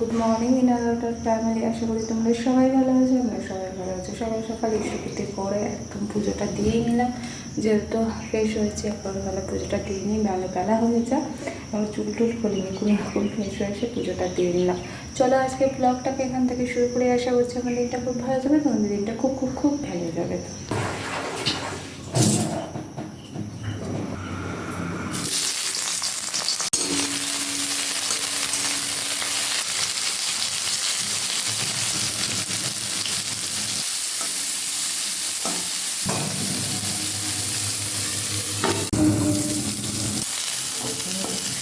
Good morning another family আশা করি তোমরা সবাই ভালো আছো, আমরা সবাই ভালো আছো। সকাল সকাল ইষ্টপুতি করে একদম পুজোটা দিয়েই নিলাম। যেহেতু ফ্রেশ হয়েছে এখন বেলা পুজোটা দিয়ে নিই, বেলা বেলা হয়ে যা আমার চুল টুল খুলিনি, কোনো রকম ফ্রেশ হয়ে এসে পুজোটা দিয়ে নিলাম। চলো আজকে ব্লগটাকে এখান থেকে শুরু করে। আসা করছি আমার দিনটা খুব ভালো যাবে, তোমাদের দিনটা খুব খুব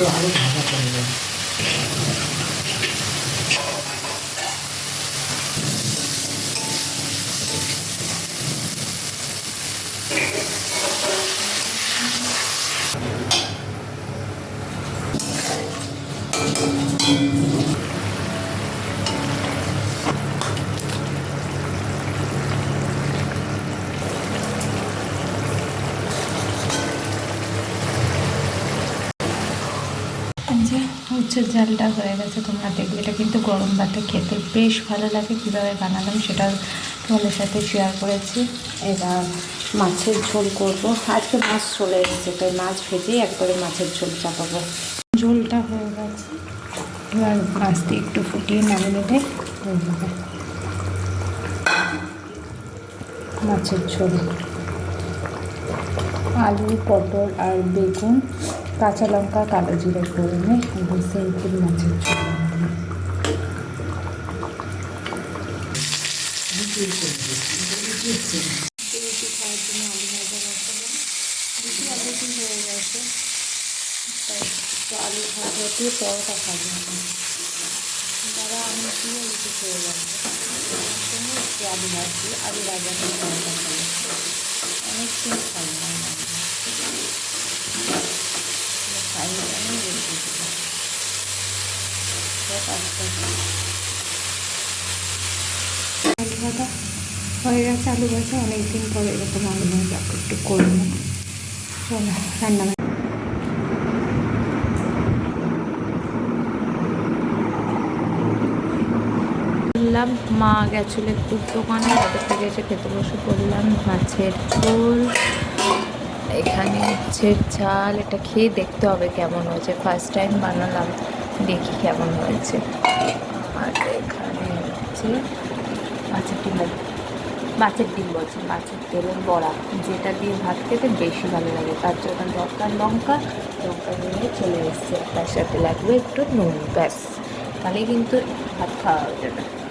课还是什么？উচ্ছের জালটা হয়ে গেছে, তোমরা দেখবে। এটা কিন্তু গরম ভাতে খেতে বেশ ভালো লাগে, কীভাবে বানালাম সেটা তোমাদের সাথে শেয়ার করেছি। এবার মাছের ঝোল করব। আজকে মাছ চলে এসেছে, তাই মাছ ভেজেই একবারে মাছের ঝোল চাপাবো। ঝোলটা হয়ে গেছে। এবার মাছ দিয়ে একটু ফুটিয়ে হয়ে যাবে মাছের ঝোল। আলু, পটল আর বেগুন। কাঁচা লঙ্কা কালো জিরে ফোড়নে এবং সিম্পল মাছের ঝোল বানানো। রুটি খাওয়ার জন্য আলু ভাজা বসালাম রুটি অলরেডি হয়ে গেছে তাই একটু আলু ভাজা দিয়ে পরোটা খাব এখন তারা আমি দিয়ে রুটি খেয়ে যাব তার জন্য একটু আলু ভাজি আলু ভাজা দিয়ে পরোটা খাব অনেকদিন খাই না গেছে আলু ভাজা, অনেকদিন পরে এরকম আলু ভাজা, একটু করব। রান্না বললাম, মা গেছিল একটু দোকানে ওদের থেকে এসে খেতে বসে পড়লাম, মাছের ঝোল, এখানে হচ্ছে চাল, এটা খেয়ে দেখতে হবে কেমন হয়েছে। ফার্স্ট টাইম বানালাম। দেখি কেমন হয়েছে। আর এখানে হচ্ছে মাছের ডিম মাছের ডিম বলছে মাছের তেলের বড়া। যেটা দিয়ে ভাত খেতে বেশি ভালো লাগে। তার জন্য দরকার লঙ্কা লঙ্কা নিয়ে চলে এসছে। তার সাথে লাগবে একটু নুন, ব্যাস। তাহলে কিন্তু ভাত খাওয়া যাবে